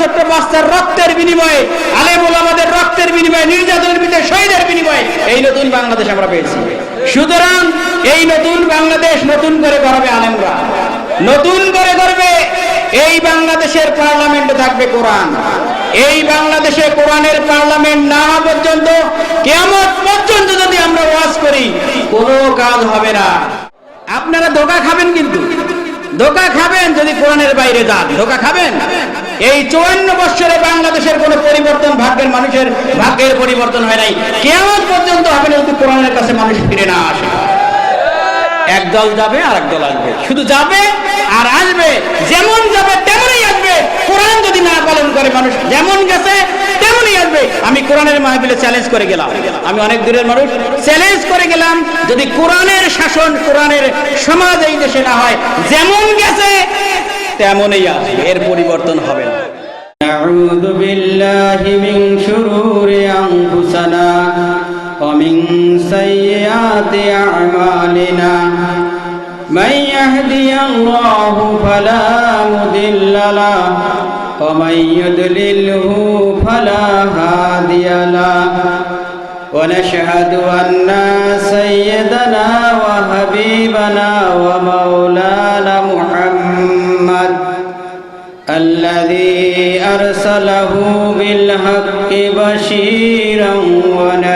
ছোট্ট বাচ্চার রক্তের বিনিময়ে, আলেমুল আমাদের রক্তের বিনিময়ে, নির্যাতনের ভিতরে শহীদের বিনিময়ে এই নতুন বাংলাদেশ আমরা পেয়েছি। সুতরাং এই নতুন বাংলাদেশ নতুন করে গড়বে আলেমরা। নতুন করে গড়বে এই বাংলাদেশের পার্লামেন্টে থাকবে কোরআন। এই বাংলাদেশে কোরআনের পার্লামেন্ট না পর্যন্ত কেমন পর্যন্ত যদি আমরা ওয়াজ করি, কোনো কাজ হবে না। আপনারা ধোকা খাবেন কিন্তু। ধোকা খাবেন যদি কোরআনের বাইরে যান। ধোকা খাবেন? এই চুয়ান্ন বৎসরে বাংলাদেশের কোনো পরিবর্তন, ভাগ্যের মানুষের ভাগ্যের পরিবর্তন হয় নাই। কেমন পর্যন্ত হবে না যদি কোরআনের কাছে মানুষ ফিরে না আসে। এক দল যাবে আর এক দল আসবে শুধু যাবে আর আসবে যেমন যাবে তেমনই আসবে কোরআন যদি না পালন করে মানুষ যেমন গেছে তেমনই আসবে আমি কোরআনের মাহবিলে চ্যালেঞ্জ করে গেলাম আমি অনেক দূরের মানুষ চ্যালেঞ্জ করে গেলাম যদি কোরআনের শাসন কোরআনের সমাজ এই দেশে না হয় যেমন গেছে তেমনই আসবে এর পরিবর্তন হবে না نعوذ بالله من شرور أنفسنا ومن سيئات أعمالنا من يهدي الله فلا مضل له ومن يضلله فلا هادي له. ونشهد أن سيدنا وحبيبنا ومولانا محمد الذي أرسله بالحق بشيرا ونذيرا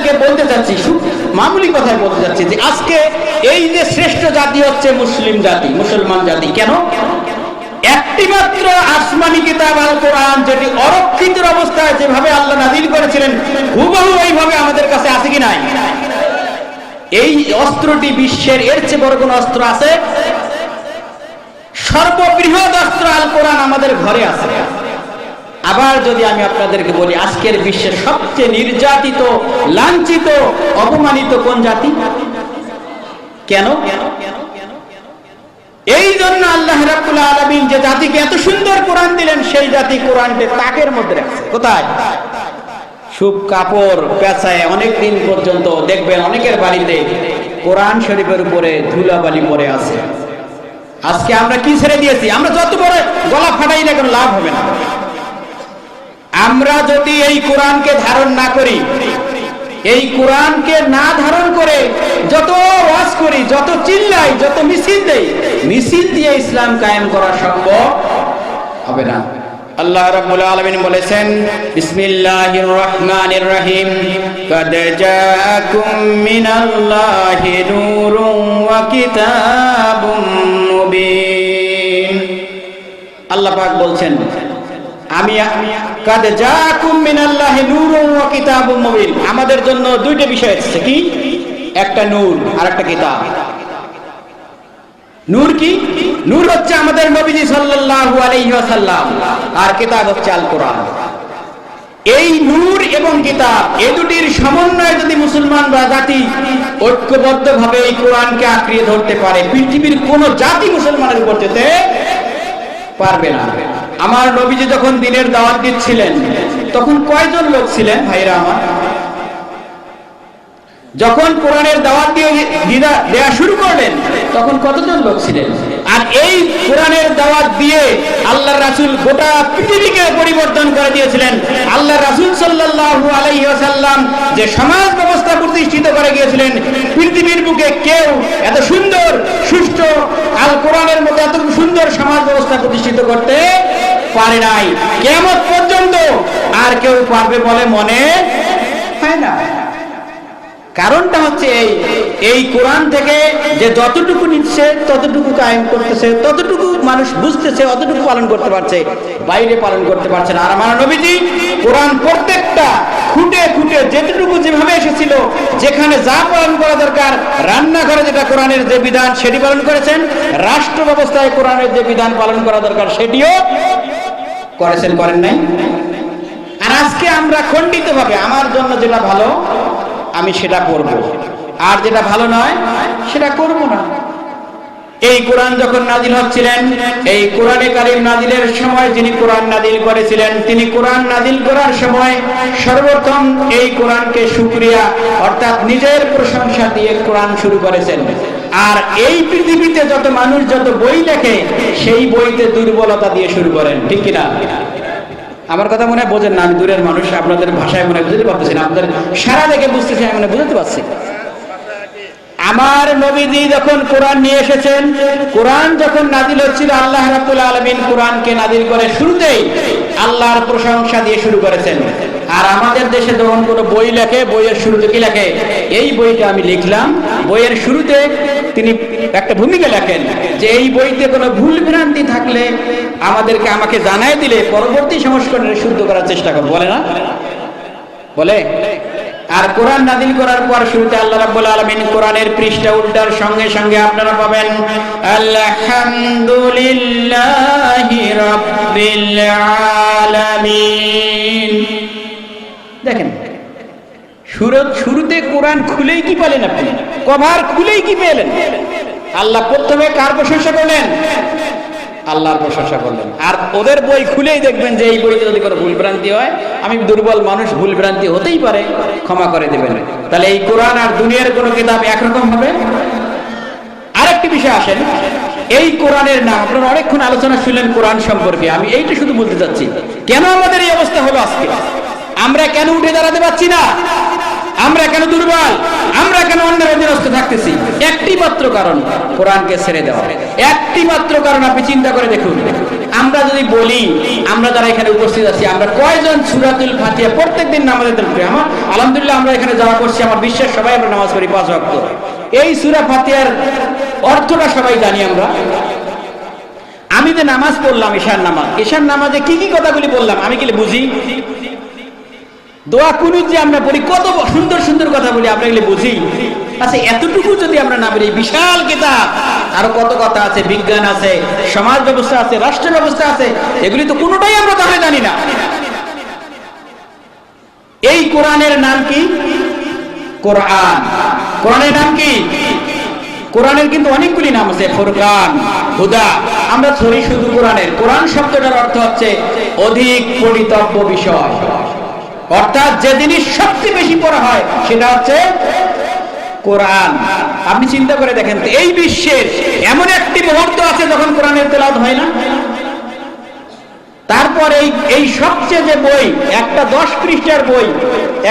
আপনাদেরকে বলতে চাচ্ছি মামুলি কথায় বলতে চাচ্ছি যে আজকে এই যে শ্রেষ্ঠ জাতি হচ্ছে মুসলিম জাতি, মুসলমান জাতি, কেন? একটি মাত্র আসমানি কিতাব আল কোরআন, যেটি অরক্ষিত অবস্থায় যেভাবে আল্লাহ করেছিলেন, হুবহু এইভাবে আমাদের কাছে আছে কি নাই? এই অস্ত্রটি বিশ্বের এর চেয়ে বড় কোন অস্ত্র আছে? সর্ববৃহৎ অস্ত্র আল কোরআন আমাদের ঘরে আছে। আবার যদি আমি আপনাদেরকে বলি, আজকের বিশ্বের সবচেয়ে নির্যাতিত, লাঞ্ছিত, অপমানিত কোন জাতি? কেন? এই জন্য আল্লাহ রাব্বুল আলামিন যে জাতিকে এত সুন্দর কোরআন দিলেন, সেই জাতি কোরআনকে তাকের মধ্যে রাখছে। কোথায়? সুপ কাপড় পেঁচায় অনেক দিন পর্যন্ত, দেখবেন অনেকের বাড়িতে কোরআন শরীফের উপরে ধুলাবালি পরে আছে। আজকে আমরা কি ছেড়ে দিয়েছি? আমরা যত বড় গলা ফাটাই না কোনো, লাভ হবে না। আমরা যদি এই কোরআনকে ধারণ না করি, এই কোরআনকে না ধারণ করে যত ওয়াজ করি, যত চিল্লাই, যত মিছিল দেই, মিছিল দিয়ে ইসলাম কায়েম করা সম্ভব হবে না। আল্লাহ রাব্বুল আলামিন বলেছেন, বিসমিল্লাহির রহমানির রহিম। কাদ জাআকুম মিনাল্লাহি নূরুন ওয়া কিতাবুম মুবিন। আল্লাহ পাক বলছেন আমি কাদ জাকুম মিনাল্লাহি নূরুন ওয়া কিতাবুম মুবিন। আমাদের জন্য দুইটা বিষয় আছে। কি? একটা নূর আর একটা কিতাব। নূর কি? নূর হচ্ছে আমাদের নবীজি সাল্লাল্লাহু আলাইহি ওয়াসাল্লাম, আর কিতাব হচ্ছে আল কোরআন এই নূর এবং কিতাব, এ দুটির সমন্বয়ে যদি মুসলমান বা জাতি ঐক্যবদ্ধভাবে এই কোরআনকে আঁকড়িয়ে ধরতে পারে, পৃথিবীর কোন জাতি মুসলমানের উপর যেতে পারবে না। আমার নবীজি যখন দিনের দাওয়াত দিচ্ছিলেন, তখন কয়জন লোক ছিলেন ভাইরা আমার? যখন কোরআনের দাওয়াত দিয়ে দেওয়া শুরু করলেন, তখন কতজন লোক ছিলেন? আর এই কোরআনের দাওয়াত দিয়ে আল্লাহ রাসূল গোটা পৃথিবীকে পরিবর্তন করে দিয়েছিলেন। আল্লাহ রাসূল সাল্লাল্লাহু আলাইহি ওয়াসাল্লাম যে সমাজ ব্যবস্থা প্রতিষ্ঠিত করে গিয়েছিলেন, পৃথিবীর বুকে কেউ এত সুন্দর, সুষ্ঠু, আল কোরআনের মতো এত সুন্দর সমাজ ব্যবস্থা প্রতিষ্ঠিত করতে পারে নাই। কেমন পর্যন্ত আর কেউ পারবে বলে মনে হয় না। কারণটা হচ্ছে এই। এই কোরআন থেকে যে যতটুকু নিচ্ছে, ততটুকু কায়েম করতেছে, ততটুকু মানুষ বুঝতেছে, অতটুকু পালন করতে পারছে, বাইরে পালন করতে পারছে না। আর আমার নবীজি কোরআন প্রত্যেকটা খুঁটে খুঁটে যেটুকু যেভাবে এসেছিল, যেখানে যা পালন করা দরকার, রান্নাঘরে যেটা কোরআনের যে বিধান, সেটি পালন করেছেন, রাষ্ট্র ব্যবস্থায় কোরআনের যে বিধান পালন করা দরকার, সেটিও করেছেন, করেন নাই। আর আজকে আমরা খণ্ডিত ভাবে আমার জন্য যেটা ভালো আমি সেটা করব। আর যেটা ভালো নয়, সেটা করব না। এই কোরআন যখন নাজিল হচ্ছিলেন, এই কোরআনে কারিম নাজিলের সময় যিনি কোরআন নাজিল করেছিলেন, তিনি কোরআন নাজিল করার সময় সর্বপ্রথম এই কোরআনকে শুকরিয়া, অর্থাৎ নিজের প্রশংসা দিয়ে কোরআন শুরু করেছেন। আর এই পৃথিবীতে যত মানুষ, যত বই লেখে সেই বইতে দুর্বলতা দিয়ে শুরু করেন, ঠিক কিনা? আমার কথা মনে হয় বোঝেন না, আমি দূরের মানুষ, আপনাদের ভাষায় মনে বুঝতে পারতেছি না, আপনাদের সারা দেখে বুঝতেছি, আমি মনে বুঝতে পারছি। আমার নবীজি যখন কোরআন নিয়ে এসেছেন, কোরআন যখন নাজিল হচ্ছিল, আল্লাহ রাবুল আলমিন কোরআনকে নাজিল করে শুরুতেই আল্লাহর প্রশংসা দিয়ে শুরু করেছেন। আর আমাদের দেশে যখন কোনো বই লেখে, বইয়ের শুরুতে কি লেখে? এই বইটা আমি লিখলাম। বইয়ের শুরুতে তিনি একটা ভূমিকা লেখেন যে এই বইতে কোনো ভুল ভ্রান্তি থাকলে আমাদেরকে আমাকে জানাই দিলে পরবর্তী সংস্করণে শুদ্ধ করার চেষ্টা করব। বলে না? বলে? আর কোরআন নাদিল করার পর শুরুতে আল্লাহ রাব্বুল আলামিন কোরআনের পৃষ্ঠা উল্টার সঙ্গে সঙ্গে আপনারা পাবেন, আলহামদুলিল্লাহি রাব্বিল আলামিন। দেখেন শুরু শুরুতে কোরআন খুলেই কি পেলেন আপনি? কভার খুলেই কি পেলেন? আল্লাহ প্রথমে কার প্রশংসা করলেন? আল্লাহর প্রশংসা করলেন। আর ওদের বই খুলেই দেখবেন যে এই বইতে যদি কোনো ভুল ভ্রান্তি হয়, আমি দুর্বল মানুষ, ভুল ভ্রান্তি হতেই পারে, ক্ষমা করে দেবেন। তাহলে এই কোরআন আর দুনিয়ার কোনো কিতাব একরকম হবে? আরেকটি বিষয় আসেন। এই কোরআনের নাম, আপনারা অনেকক্ষণ আলোচনা শুনলেন কোরআন সম্পর্কে, আমি এইটা শুধু বলতে চাচ্ছি, কেন আমাদের এই অবস্থা হলো আজকে? আমরা কেন উঠে দাঁড়াতে পারছি না? আমরা কেন দুর্বল? আমরা কেন অন্যের অধীনস্থ থাকতেছি? একটি মাত্র কারণ কোরআনকে ছেড়ে দেওয়া। একটি মাত্র কারণ আপনি চিন্তা করে দেখুন। আমরা যদি বলি, আমরা যারা এখানে উপস্থিত আছি, আমরা কয়জন সুরাতুল ফাতিহা প্রত্যেকদিন নামাজে পড়ি? আমার আলহামদুলিল্লাহ, আমরা এখানে যাওয়া করছি, আমার বিশ্বাস, সবাই আমরা নামাজ পড়ি পাঁচ ভক্ত এই সুরা ফাতিহার অর্থটা সবাই জানি আমরা। আমি যে নামাজ পড়লাম, ঈশার নামাজ, ঈশার নামাজে কি কি কথাগুলি বললাম, আমি কি বুঝি? দোয়া কুনুত যে আমরা বলি, কত সুন্দর সুন্দর কথা বলি, আমরা এগুলি বুঝি। আচ্ছা এতটুকু যদি আমরা না বলি বিশাল কিতাব, আরও কত কথা আছে, বিজ্ঞান আছে, সমাজ ব্যবস্থা আছে রাষ্ট্র ব্যবস্থা আছে, এগুলি তো কোনোটাই আমরা তাহলে জানি না। এই কোরআনের নাম কি? কোরআন। কোরআনের নাম কি? কোরআনের কিন্তু অনেকগুলি নাম আছে, ফুরকান, হুদা। আমরা ধরি শুধু কোরআনের। কোরআন শব্দটার অর্থ হচ্ছে অধিক পরিতব্য বিষয়। অর্থাৎ যে জিনিস সবচেয়ে বেশি পড়া হয়, সেটা হচ্ছে কোরআন। আপনি চিন্তা করে দেখেন এই বিশ্বের এমন একটি মুহূর্ত আছে যখন কোরআনের তেলাওয়াত হয় না? তারপর এই এই সবচেয়ে যে বই, একটা দশ পৃষ্ঠার বই,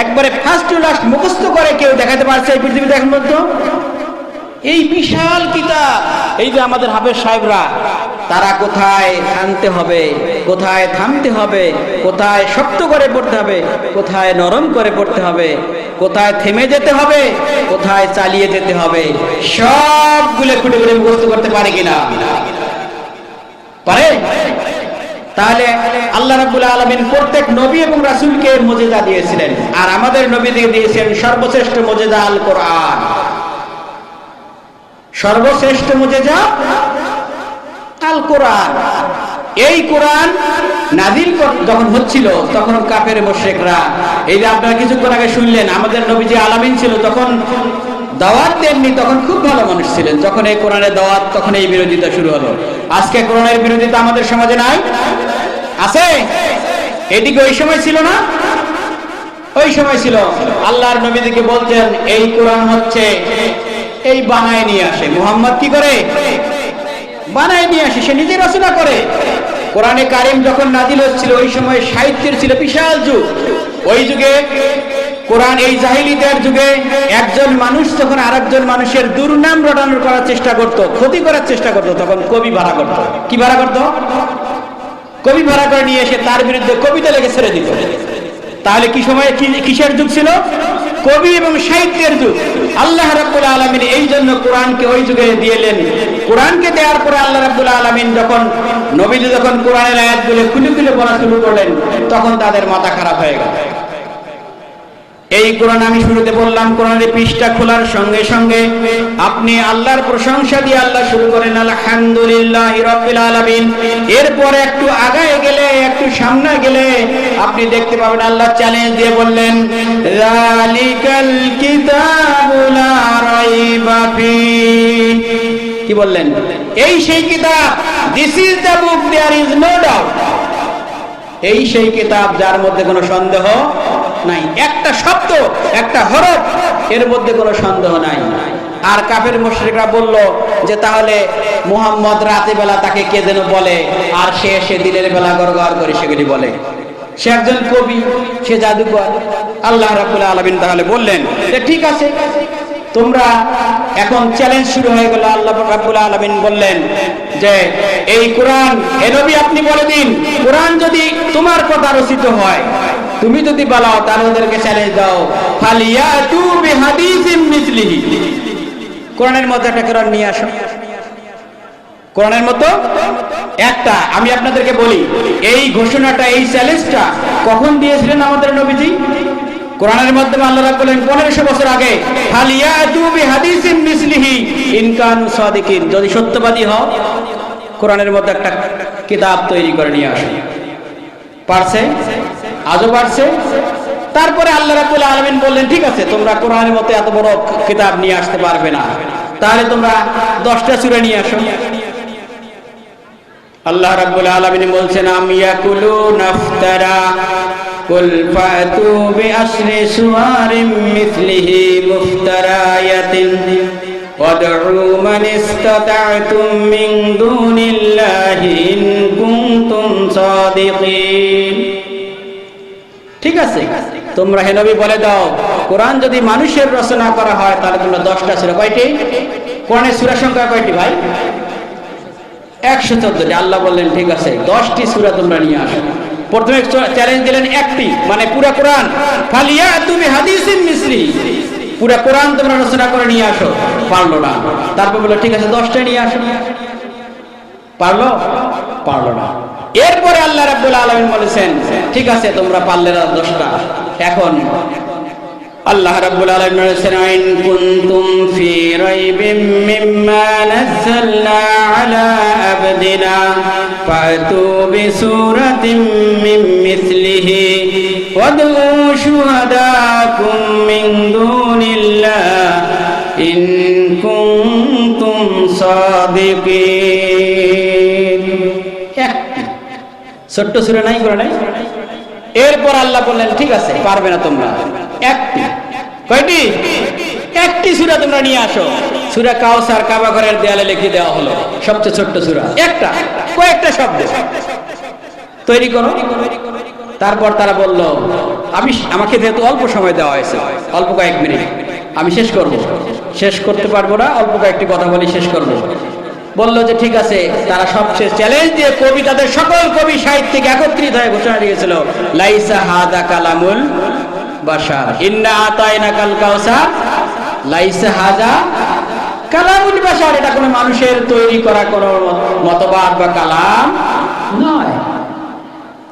একবারে ফার্স্ট টু লাস্ট মুখস্থ করে কেউ দেখাতে পারছে এই পৃথিবীতে এখন পর্যন্ত? এই বিশাল কিতাব। এই যে আমাদের হাফেজ সাহেবরা তারা কোথায় থামতে হবে, কোথায় থামতে হবে, কোথায় শক্ত করে পড়তে হবে, কোথায় নরম করে পড়তে হবে, কোথায় থেমে যেতে হবে, কোথায় চালিয়ে যেতে হবে, সবগুলো খুঁটে খুঁটে মুখস্থ করতে পারে কিনা? পারে? তাহলে আল্লাহ রাব্বুল আলামিন প্রত্যেক নবী এবং রাসূলকে মজেদা দিয়েছিলেন। আর আমাদের নবীদের দিয়েছেন সর্বশ্রেষ্ঠ মজেদা আল কোরআন সর্বশ্রেষ্ঠ মজেজা আল কোরআন। এই কোরআন নাজিল যখন হচ্ছিল, তখন কাফের মোশেকরা এই যে আপনারা কিছুক্ষণ আগে শুনলেন, আমাদের নবীজি আলামিন ছিল, তখন দাওয়াত দেননি, তখন খুব ভালো মানুষ ছিলেন। যখন এই কোরআনের দাওয়াত, তখন এই বিরোধিতা শুরু হলো। আজকে কোরআনের বিরোধিতা আমাদের সমাজে নাই? আছে? এদিকে ওই সময় ছিল না? ওই সময় ছিল। আল্লাহর নবীদিকে বলতেন, এই কোরআন হচ্ছে, এই বানায় নিয়ে আসে। মুহাম্মদ কি করে? বানায় নিয়ে আসে, সে নিজে রচনা করে। কোরআনে কারিম যখন নাজিল হচ্ছিল, ওই সময় সাহিত্যের ছিল বিশাল যুগ। ওই যুগে কোরআন, এই জাহিলিদের যুগে একজন মানুষ যখন আরেকজন মানুষের দুর্নাম রটানোর করার চেষ্টা করত, ক্ষতি করার চেষ্টা করত, তখন কবি ভাড়া করত। কি ভাড়া করত? কবি ভাড়া করে নিয়ে এসে তার বিরুদ্ধে কবিতা লেগে ছেড়ে দিত। তাহলে কি সময় কিসের যুগ ছিল? কবি এবং সাহিত্যের যুগ। আল্লাহ রাব্বুল আলামিন এই জন্য কোরআনকে ওই যুগে দিয়েলেন কোরআনকে দেওয়ার পরে আল্লাহ রাব্বুল আলামিন যখন নবীজি যখন কোরআনের আয়াতগুলো খুলে খুলে বলা শুরু করলেন, তখন তাদের মাথা খারাপ হয়ে গেল। এই কোরআন আমি শুরুতে বললাম, কোরআনের পৃষ্ঠা খোলার সঙ্গে সঙ্গে আপনি আল্লাহর প্রশংসা দিয়ে আল্লাহ শুরু করেন, আলহামদুলিল্লাহ রাব্বিল আলামিন। এরপর একটু আগায় গেলে, একটু সামনে গেলে আপনি দেখতে পাবেন আল্লাহ চ্যালেঞ্জ দিয়ে বললেন, যালিকাল কিতাবু লা রাইবা কি বললেন? এই সেই কিতাব this is the book there is no doubt এই সেই কিতাব, যার মধ্যে কোনো সন্দেহ নাই। একটা শব্দ, একটা হরফ, এর মধ্যে কোনো সন্দেহ নাই। আর কাফের মুশরিকরা বলল যে তাহলে মুহাম্মদ রাতে বেলা তাকে কে যেন বলে, আর সে সে দিনের বেলা গড়গড় করে সেগুলি বলে। সে একজন কবি, সে জাদুকর। আল্লাহ রাবুল আলমিন তাহলে বললেন ঠিক আছে তোমরা এখন চ্যালেঞ্জ শুরু হয়ে গেল। আল্লাহ রাব্বুল আলামিন বললেন যে, এই কোরআন এ নবী, আপনি বলে দিন। কোরআন যদি তোমার কথা রচিত হয়, তুমি যদি বলাও, তাহলে ওদেরকে চ্যালেঞ্জ দাও। ফালিয়াতু বিহাদিসিম মিসলিহি। কোরআনের মধ্যে একটা কোরআন নিয়ে আসো। কোরআনের মতো একটা, আমি আপনাদেরকে বলি, এই ঘোষণাটা, এই চ্যালেঞ্জটা কখন দিয়েছিলেন আমাদের নবীজি? কোরআনের মাধ্যমে আল্লাহ রাব্বুল বলেন, পনেরোশো বছর আগে ফালিয়াতু বিহাদিসিম মিসলিহি ইন কানু সাদিকিন। যদি সত্যবাদী হও, কোরআনের মধ্যে একটা কিতাব তৈরি করে নিয়ে আসো। পারছে? আজও পারছে? তারপরে আল্লাহ রাব্বুল আলামিন বললেন, ঠিক আছে, তোমরা কোরআনের মতো এত বড় কিতাব নিয়ে আসতে পারবে না। তাহলে তোমরা দশটা সূরা নিয়ে আসো। আল্লাহ রাব্বুল আলামিন বলছেন, আম ইয়াকুলু নাফতারা কুল ফাতু বিআশরি সুওয়ারিম মিথলিহি মুফতারায়াতিন وادعوا من استطعتم من دون الله إن كنتم صادقين ঠিক আছে তোমরা হে নবী বলে দাও কোরআন যদি মানুষের রচনা করা হয় তাহলে তোমরা দশটা সূরা কয়টি কোরআনের সূরা সংখ্যা কয়টি ভাই একশো চোদ্দটি আল্লাহ বললেন ঠিক আছে দশটি সূরা তোমরা নিয়ে আসো প্রথমে চ্যালেঞ্জ দিলেন একটি মানে পুরা কোরআন। ফালিয়া তুমি হাদিসিন মিসরি পুরা কোরআন তোমরা রচনা করে নিয়ে আসো। পারল না। তারপর বলল, ঠিক আছে দশটা নিয়ে আসো। পারল? পারল না। এরপরে আল্লাহ রাব্বুল আলামিন বলেছেন, ঠিক আছে, তোমরা পারলে না দশটা। এখন আল্লাহ রাব্বুল আলামিন বলেছেন, আইন কুনতুম ফি রাইবিম মিম্মা নাযালনা আলা আবদিনা। ফাতু বিসূরাতিন মিন মিসলিহি ওয়াদউ শুহাদাকুম মিন দুনিল্লাহ ইন কুনতুম সাদিকিন। একটি ছোট্ট সুরে নাই করে নাই? এরপর আল্লাহ বললেন, ঠিক আছে, পারবে না তোমরা। একটি। কয়টি? একটি সুরা তোমরা নিয়ে আসো। সুরা কাউসার কাবা ঘরের দেয়ালে লিখে দেওয়া হলো। সবচেয়ে ছোট্ট সুরা। একটা। কয়েকটা শব্দ। তৈরি করো। তারপর তারা বলল, আমি আমাকে যেহেতু অল্প সময় দেওয়া হয়েছে, অল্প কয়েক মিনিট, আমি শেষ করব। শেষ করতে পারব না, অল্প কয়েকটি কথা বলি, শেষ করব। বলল যে, ঠিক আছে। তারা সবচেয়ে চ্যালেঞ্জ দিয়ে কবি, তাদের সকল কবি, সাহিত্যিক একত্রিত হয়ে ঘোষণা দিয়েছিল, লাইসা হাদা কালামুল বাসার ইন্না আতাইনা কাল কাউসার লাইসা হাজা কালামুল বাসার এটা কোনো মানুষের তৈরি করা কোনো মতবাদ বা কালাম নয়।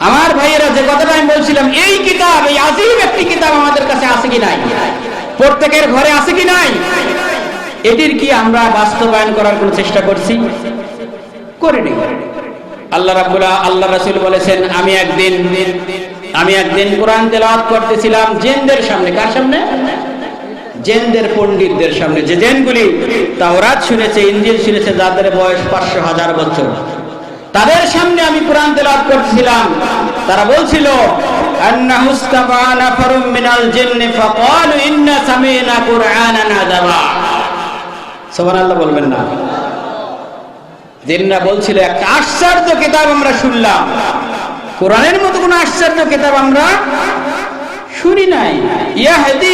আমার ভাইয়েরা, যে কথাটা আমি বলছিলাম, এই কিতাব, এই আজিম একটি কিতাব আমাদের কাছে আছে কি নাই? প্রত্যেকের ঘরে আছে কি নাই? এটির কি আমরা বাস্তবায়ন করার কোনো চেষ্টা করছি? করিনি। আল্লাহ রাব্বুল আল্লাহ রাসূল বলেছেন, আমি একদিন আমি একদিন কোরআন তেলাওয়াত করতেছিলাম জেনদের সামনে। কার সামনে? জেনদের পণ্ডিতদের সামনে যে জেনগুলি তাওরাত শুনেছে ইঞ্জিল শুনেছে, যাদের বয়স পাঁচশো হাজার বছর। তাদের সামনে আমি কোরআন তেলাওয়াত করছিলাম। তারা বলছিল আন্নাহু ইস্তাফা একটা আশ্চর্য কিতাব আমরা শুনলাম। কোরআনের মতো কোন আশ্চর্য কিতাব আমরা শুনি নাই। ইয়াহদি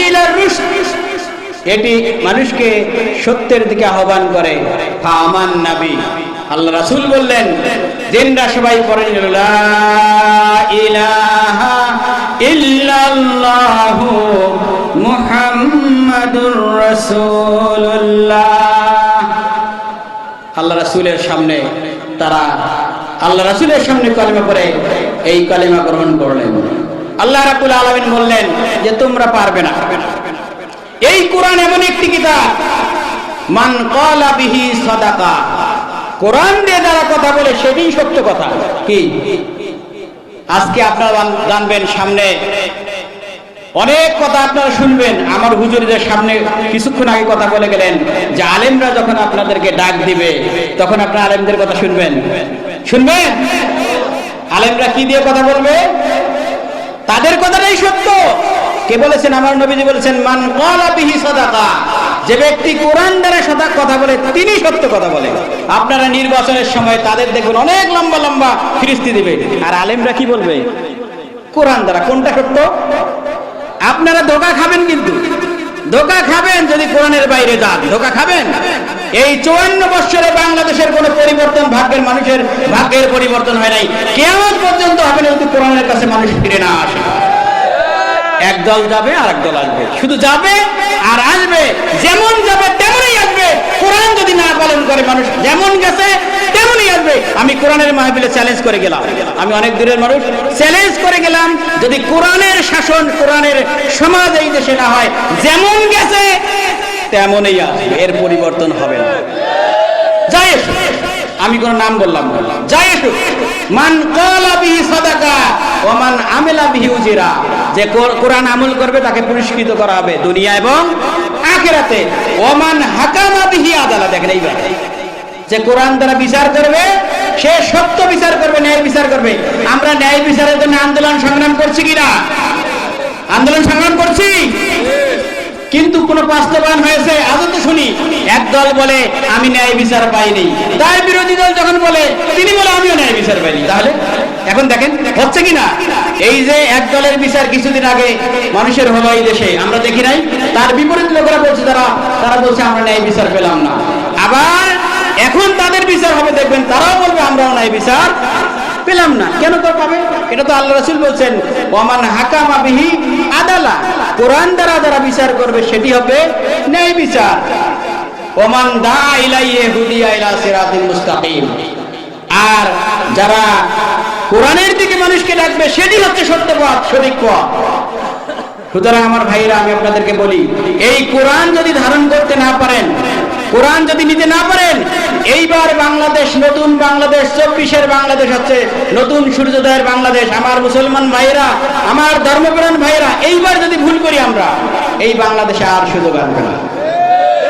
এটি মানুষকে সত্যের দিকে আহ্বান করে। ফামান নাবি। আল্লাহ রাসূল বললেন জিনরা সবাই পড়েন আল্লাহ রাসূলের সামনে তারা, আল্লাহ রাসূলের সামনে কালিমা পড়ে, এই কালিমা গ্রহণ করলেন। আল্লাহ রাব্বুল আলামিন বললেন যে, তোমরা পারবে না। এই কোরআন এমন একটি কিতাব। মান ক্বালা বিহি সাদাকা। কোরআন দিয়ে যারা কথা বলে সেটাই সত্য কথা। কি? আজকে আপনারা জানবেন সামনে অনেক কথা আপনারা শুনবেন। আমার হুজুরদের সামনে কিছুক্ষণ আগে কথা বলে গেলেন যে আলেমরা যখন আপনাদেরকে ডাক দিবে, তখন আপনারা আলেমদের কথা শুনবেন। শুনবেন? আলেমরা কি দিয়ে কথা বলবে? তাদের কথাটাই সত্য। কে বলেছেন? আমার নবীজি বলেছেন, মান বিহি সাদাকা। যে ব্যক্তি কোরআন দ্বারা সদা কথা বলে, তিনি সত্য কথা বলে। আপনারা নির্বাচনের সময় তাদের দেখবেন অনেক লম্বা লম্বা ফিরিস্তি দিবে। আর আলেমরা কি বলবে? কোরআন দ্বারা কোনটা সত্য? আপনারা ধোকা খাবেন কিন্তু। ধোকা খাবেন যদি কোরআনের বাইরে যান। ধোকা খাবেন? এই চুয়ান্ন বৎসরে বাংলাদেশের কোনো পরিবর্তন ভাগ্যের মানুষের ভাগ্যের পরিবর্তন হয় নাই। কেমন পর্যন্ত হবে না যদি কোরআনের কাছে মানুষ ফিরে না আসে। এক দল যাবে আর এক দল আসবে। শুধু যাবে আর আসবে, যেমন যাবে, তেমনই আসবে। কোরআন যদি না পালন করে, মানুষ যেমন গেছে, তেমনই আসবে। আমি কোরআনের মাহবিলে চ্যালেঞ্জ করে গেলাম। আমি অনেক দূরের মানুষ চ্যালেঞ্জ করে গেলাম, যদি কোরআনের শাসন, কোরআনের সমাজ এই দেশে না হয়, যেমন গেছে, তেমনই আসবে। এর পরিবর্তন হবে না। যাই আমি কোন নাম বললাম। যাই এসো মান ক্বালা বিহি সাদাকা, ওয়া মান আমিলা বিহি উজিরা। যে কোর- কোরআন আমল করবে তাকে পুরস্কৃত করা হবে দুনিয়া এবং আখেরাতে। ওমান মান হাকামা বিহি আদালা, দেখেন এইবার। যে কোরআন দ্বারা বিচার করবে, সে সত্য বিচার করবে, ন্যায় বিচার করবে। আমরা ন্যায় বিচারের জন্য আন্দোলন সংগ্রাম করছি কিনা? আন্দোলন সংগ্রাম করছি? কিন্তু কোন বাস্তবায়ন হয়েছে? আজও তো শুনি। একদল বলে, আমি ন্যায় বিচার পাইনি। তার বিরোধী দল যখন বলে, তিনি বলে, আমিও ন্যায় বিচার পাইনি। তাহলে এখন দেখেন, হচ্ছে কি না? এই যে এক দলের বিচার কিছুদিন আগে মানুষের হলো এই দেশে, আমরা দেখি নাই। তার বিপরীত লোকেরা বলছে, তারা তারা বলছে, আমরা ন্যায় বিচার পেলাম না। আবার এখন তাদের বিচার হবে, দেখবেন তারাও বলবে, আমরাও ন্যায় বিচার পেলাম না। কেন তো পাবে? এটা তো আল্লাহ রাসূল বলছেন ওমান হাকামা বিহি আদালা। কোরআন দ্বারা যারা বিচার করবে, সেটি হবে ন্যায় বিচার। ওমান দা ইলাইহি হুদিয়া ইলা সিরাতিল মুস্তাকিম। আর যারা কোরআনের দিকে মানুষকে ডাকবে, সেটি হচ্ছে সত্য পথ সঠিক পথ। সুতরাং আমার ভাইরা আমি আপনাদেরকে বলি, এই কোরআন যদি ধারণ করতে না পারেন কোরআন যদি নিতে না পারেন এইবার বাংলাদেশ, নতুন বাংলাদেশ, চব্বিশের বাংলাদেশ হচ্ছে, নতুন সূর্যোদয়ের বাংলাদেশ। আমার মুসলমান ভাইরা আমার ধর্মপ্রাণ ভাইরা এইবার যদি ভুল করি আমরা, এই বাংলাদেশে আর সুযোগ আসবে না।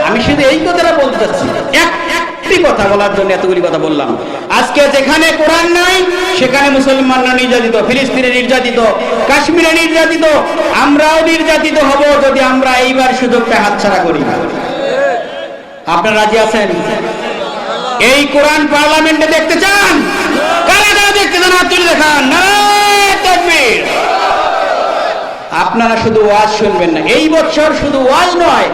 আমি শুধু এই কথাটা বলতে চাচ্ছি। এক- একটি কথা বলার জন্য এতগুলি কথা বললাম। আজকে যেখানে কোরআন নাই, সেখানে মুসলমানরা নির্যাতিত, ফিলিস্তিনে নির্যাতিত, কাশ্মীরে নির্যাতিত, আমরাও নির্যাতিত হব যদি আমরা এইবার সুযোগটা হাতছাড়া করি না। আপনারা রাজি আছেন? এই কোরআন পার্লামেন্টে দেখতে চান? কারা কারা দেখতে চান? হাত তুলে দেখান। আপনারা শুধু ওয়াজ শুনবেন না। এই বছর শুধু ওয়াজ নয়,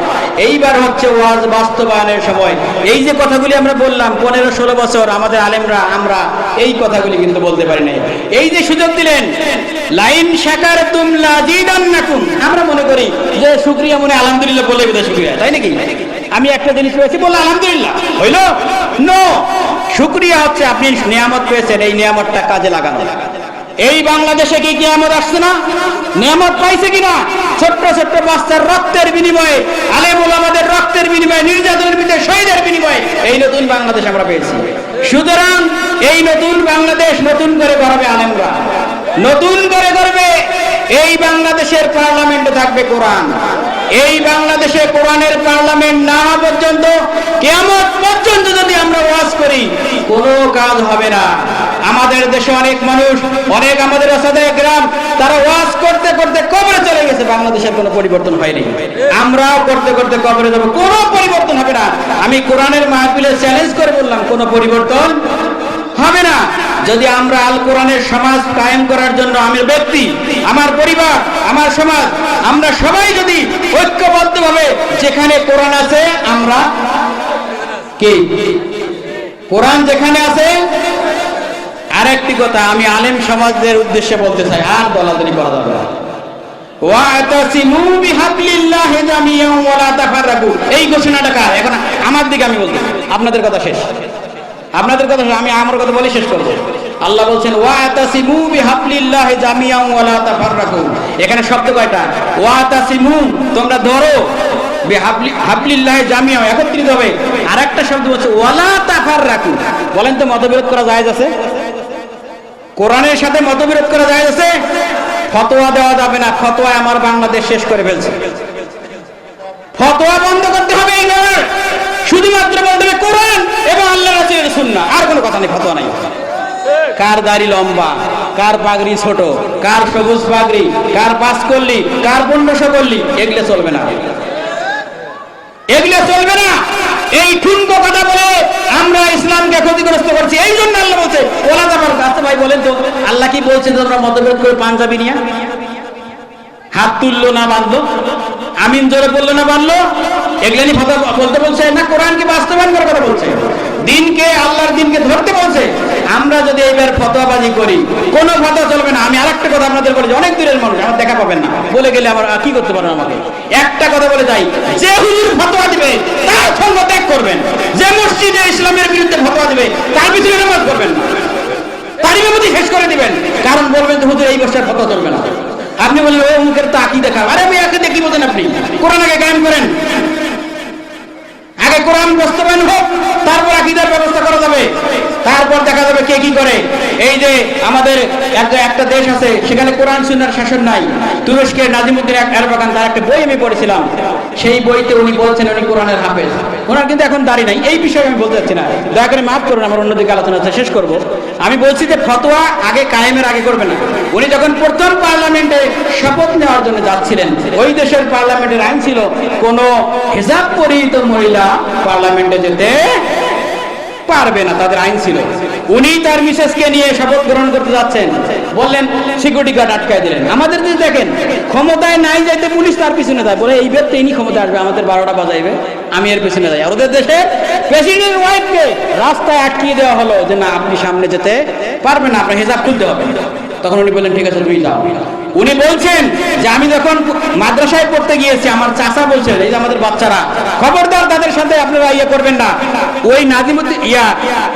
এইবার হচ্ছে ওয়াজ বাস্তবায়নের সময়। এই যে কথাগুলি আমরা বললাম, পনেরো ষোলো বছর আমাদের আলেমরা, আমরা এই কথাগুলি কিন্তু বলতে পারি নাই। এই যে সুযোগ দিলেন, লাইন শাকার তুমলা যে শুক্রিয়া মনে আলহামদুলিল্লাহ বলে বোধহয় শুক্রিয়া, তাই নাকি? আমি একটা জিনিস পেয়েছি বলল আলহামদুলিল্লাহ। হইল? নো শুক্রিয়া হচ্ছে আপনি নিয়ামত পেয়েছেন, এই নিয়ামতটা কাজে লাগানো। এই বাংলাদেশে কি কিয়ামত আসছে না? নিয়ামত পাইছে কিনা? ছোট্ট ছোট্ট বাচ্চার রক্তের বিনিময়ে, আলেমুল আমাদের রক্তের বিনিময়ে, নির্যাতনের বিনিময়ে, শহীদের বিনিময়ে, এই নতুন বাংলাদেশ আমরা পেয়েছি। সুতরাং এই নতুন বাংলাদেশ নতুন করে গড়বে আলেমরা। নতুন করে গড়বে এই বাংলাদেশের পার্লামেন্টে থাকবে কোরআন। এই বাংলাদেশে কোরআনের পার্লামেন্ট না হওয়া পর্যন্ত কেমন পর্যন্ত যদি আমরা ওয়াজ করি, কোনো কাজ হবে না। আমাদের দেশে অনেক মানুষ, অনেক আমাদের গ্রাম তারা ওয়াজ করতে করতে কবরে চলে গেছে। বাংলাদেশের কোনো পরিবর্তন হয়নি। আমরাও করতে করতে কবরে যাব, কোনো পরিবর্তন হবে না। আমি কোরআনের মাহফিলে চ্যালেঞ্জ করে বললাম, কোনো পরিবর্তন হবে না। যদি আমরা আল কোরআনের সমাজ কায়েম করার জন্য আমি ব্যক্তি, আমার পরিবার, আমার সমাজ, আমরা সবাই যদি ঐক্যবদ্ধভাবে যেখানে কোরআন আছে, আমরা কি? কোরআন যেখানে আছে, আরেকটি কথা, আমি আলেম সমাজদের উদ্দেশ্যে বলতে চাই, আর দলাদলি করা যাবে না। এই ঘোষণাটা কার? এখন আমার দিকে আমি বলতে আপনাদের কথা শেষ। আপনাদের কথা আমি আমার কথা বলে শেষ করব। আল্লাহ বলছেন, ওয়াতাসিমু বিহাবলিল্লাহি তাফাররাকু। এখানে শব্দ কয়টা? ওয়াতাসিমু, তোমরা ধরো। একত্রিত হবে। শব্দ তাফাররাকু। বলেন তো করা জায়েজ আছে? সাথে করা যায় ফতোয়া দেওয়া যাবে না ফতোয়া আমার বাংলাদেশ শেষ করে ফেলছে। ফতোয়া বন্ধ করতে হবে শুধুমাত্র বলতে হবে কোরআন এবং আল্লাহ রাসূলের সুন্নাহ। আর কোনো কথা নেই, ফতোয়া নাই। কার দাড়ি লম্বা, কার পাগড়ি ছোট, কার সবুজ পাগড়ি, কার পাস করলি কার পনেরোশো করলি এগুলো চলবে না। এগুলো চলবে না। এই ঠুনকো কথা বলে আমরা ইসলামকে ক্ষতিগ্রস্ত করছি। এই জন্য আল্লাহ বলছে, ওলা যাবার আচ্ছা ভাই বলেন তো, আল্লাহ কি বলছে যে তোমরা মতভেদ করে পাঞ্জাবি নিয়ে? হাত তুললো না বাঁধলো? আমিন জোরে বলল না বাঁধলো? এগুলো কথা বলতে বলছে না, কোরআনকে বাস্তবায়ন করার কথা বলছে। দিনকে আল্লাহর দিনকে ধরতে বলছে। আমরা যদি এইবার ফতোয়াবাজি করি, কোনো ফতোয়া চলবে না। আমি আরেকটা কথা আপনাদের বলি, অনেক দূরের মানুষ আমার দেখা পাবেন না। বলে গেলে আমার কি করতে পারেন আমাকে? একটা কথা বলে যাই, যে হুজুর ফতোয়া দিবে, তার সঙ্গ ত্যাগ করবেন। যে মসজিদে ইসলামের বিরুদ্ধে ফতোয়া দিবে, তার পিছনে নামাজ করবেন না। তারই মধ্যে শেষ করে দিবেন। কারণ বলবেন যে, হুজুর, এই বছর ফতোয়া চলবে না। আপনি বললেন, ও মুখের তো আঁকি দেখা আরে আমি একে দেখি বলেন আপনি। কোরআন আগে কায়েম করেন। আগে কোরআন বাস্তবায়ন হোক, তারপর আকিদার ব্যবস্থা করা যাবে। তারপর দেখা যাবে কে কি করে। এই যে আমাদের একটা দেশ আছে, সেখানে কোরআন, সুন্নার শাসন নাই। তুরস্কের নাজিমুদ্দিন এরবাগান, তার একটা বই আমি পড়েছিলাম। সেই বইতে উনি বলছেন, উনি কোরআনের হাফেজ। ওনার কিন্তু এখন দাঁড়ি নাই। এই বিষয়ে আমি বলতে চাচ্ছি না। দয়া করে মাফ করুন, আমার অন্যদিকে আলোচনা শেষ করব। আমি বলছি যে ফতোয়া আগে কায়েমের আগে করবে না। উনি যখন প্রথম পার্লামেন্টে শপথ নেওয়ার জন্য যাচ্ছিলেন, ওই দেশের পার্লামেন্টের আইন ছিল, কোন হিজাব পরিহিত মহিলা পার্লামেন্টে যেতে পারবে না, তাদের আইন ছিল। উনি তার মিসেসকে নিয়ে শপথ গ্রহণ করতে যাচ্ছেন। বললেন, সিকিউরিটি গার্ড আটকায় দিলেন। আমাদের যদি দেখেন, ক্ষমতায় নাই যাইতে পুলিশ তার পিছনে যায়। বলে, এই ব্যক্তি ইনি ক্ষমতায় আসবে, আমাদের বারোটা বাজাইবে, আমি এর পিছনে যাই। ওদের দেশে প্রেসিডেন্ট ওয়াইফকে রাস্তায় আটকিয়ে দেওয়া হলো যে, না, আপনি সামনে যেতে পারবেন না, আপনার হিসাব খুলতে হবে। তখন উনি বললেন, ঠিক আছে, তুমি যাও। উনি বলছেন যে আমি যখন মাদ্রাসায় পড়তে গিয়েছি, আমার চাষা বলছেন এই যে আমাদের বাচ্চারা, খবরদার তাদের সাথে আপনারা ইয়ে করবেন না। ওই নাজিমুদ্দিন, ইয়া,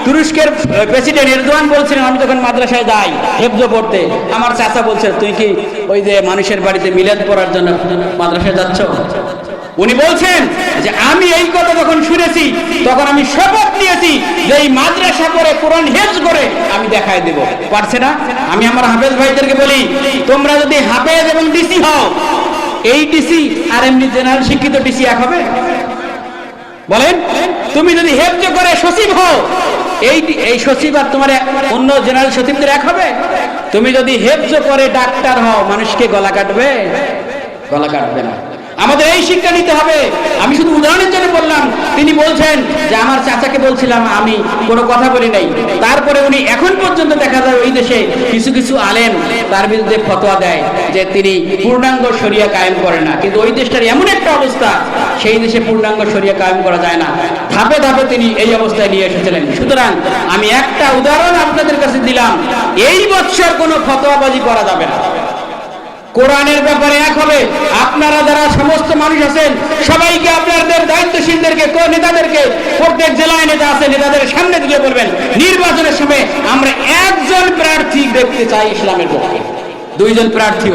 তুরস্কের প্রেসিডেন্ট এরদোয়ান বলছেন আমি যখন মাদ্রাসায় যাই, হেফজ পড়তে। আমার চাষা বলছে তুই কি ওই যে মানুষের বাড়িতে মিলাদ পড়ার জন্য মাদ্রাসায় যাচ্ছ? উনি বলছেন যে আমি এই কথা যখন শুনেছি, তখন আমি শপথ নিয়েছি যে এই মাদ্রাসা করে, কোরআন হেফজ করে আমি দেখায় দেব। পারছে না? আমি আমার হাফেজ ভাইদেরকে বলি, তোমরা যদি হাফেজ এবং ডিসি হও, এই ডিসি আর এমনি জেনারেল শিক্ষিত ডিসি এক হবে? বলেন, তুমি যদি হেফজ করে সচিব হও, এই এই সচিব আর তোমার অন্য জেনারেল সচিবদের এক হবে? তুমি যদি হেফজ করে ডাক্তার হও, মানুষকে গলা কাটবে? গলা কাটবে না। আমাদের এই শিক্ষা নিতে হবে। আমি শুধু উদাহরণের জন্য বললাম, তিনি বলছেন যে আমার চাচাকে বলছিলাম, আমি কোনো কথা বলি নাই। তারপরে উনি এখন পর্যন্ত দেখা যায় ওই দেশে কিছু কিছু আলেম তার বিরুদ্ধে ফতোয়া দেয় যে তিনি পূর্ণাঙ্গ শরিয়া কায়েম করে না। কিন্তু ওই দেশটার এমন একটা অবস্থা, সেই দেশে পূর্ণাঙ্গ সরিয়া কায়েম করা যায় না। ধাপে ধাপে তিনি এই অবস্থায় নিয়ে এসেছিলেন। সুতরাং আমি একটা উদাহরণ আপনাদের কাছে দিলাম, এই বছর কোনো ফতোয়াবাজি করা যাবে না। কোরআনের ব্যাপারে এক হবে। আপনারা যারা সমস্ত মানুষ আছেন, সবাইকে আপনাদের দায়িত্বশীলদেরকে নেতাদেরকে, প্রত্যেক জেলায় নেতা আছে, নেতাদের সামনে দিকে বলবেন, নির্বাচনের সময় আমরা একজন প্রার্থী দেখতে চাই ইসলামের পক্ষে। দুইজন প্রার্থী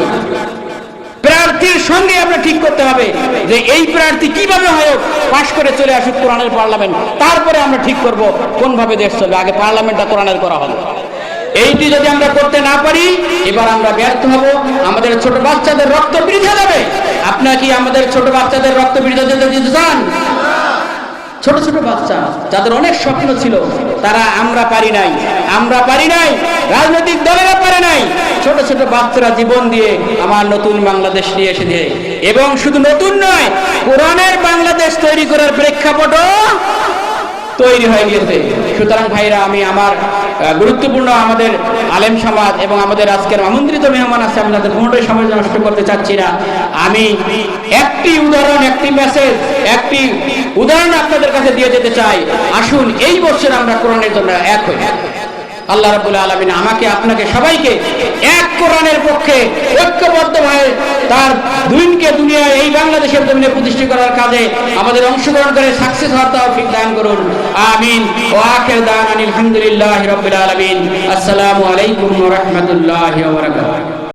প্রার্থীর সঙ্গে আমরা ঠিক করতে হবে যে এই প্রার্থী কীভাবে হয় পাশ করে চলে আসুক কোরআনের পার্লামেন্ট। তারপরে আমরা ঠিক করব কোনভাবে দেশ চলবে। আগে পার্লামেন্টটা কোরআনের করা হবে। এইটি যদি আমরা করতে না পারি, এবার আমরা ব্যর্থ হব। আমাদের ছোট বাচ্চাদের রক্ত বৃথা যাবে আপনার কি আমাদের ছোট বাচ্চাদের রক্ত বৃথা যেতে দিতে চান? ছোট ছোট বাচ্চা, যাদের অনেক স্বপ্ন ছিল, তারা আমরা পারি নাই। আমরা পারি নাই। রাজনৈতিক দলেরা পারে নাই। ছোট ছোট বাচ্চারা জীবন দিয়ে আমার নতুন বাংলাদেশ নিয়ে এসেছে। এবং শুধু নতুন নয়, কোরআনের বাংলাদেশ তৈরি করার প্রেক্ষাপটও তৈরি হয়ে গেছে সুতরাং ভাইরা, আমি আমার গুরুত্বপূর্ণ আমাদের আলেম সমাজ এবং আমাদের আজকের আমন্ত্রিত মেহমান আছে, আপনাদের কোনোটাই সময় নষ্ট করতে চাচ্ছি না। আমি একটি উদাহরণ, একটি মেসেজ একটি উদাহরণ আপনাদের কাছে দিয়ে যেতে চাই। আসুন, এই বছর আমরা কোরআনের জন্য এক হই। আল্লাহ রাবুল আলমিন আমাকে, আপনাকে, সবাইকে এক কোরআনের পক্ষে ঐক্যবদ্ধ হয়ে তার দুইনকে দুনিয়ায়, এই বাংলাদেশের জমিনে প্রতিষ্ঠা করার কাজে আমাদের অংশগ্রহণ করে সাকসেস হওয়ার তৌফিক দান করুন। আমিন। ও আখির দান আলহামদুলিল্লাহ রাব্বিল আলামিন। আসসালামু আলাইকুম রাহমাতুল্লাহি বারাকাতুহু।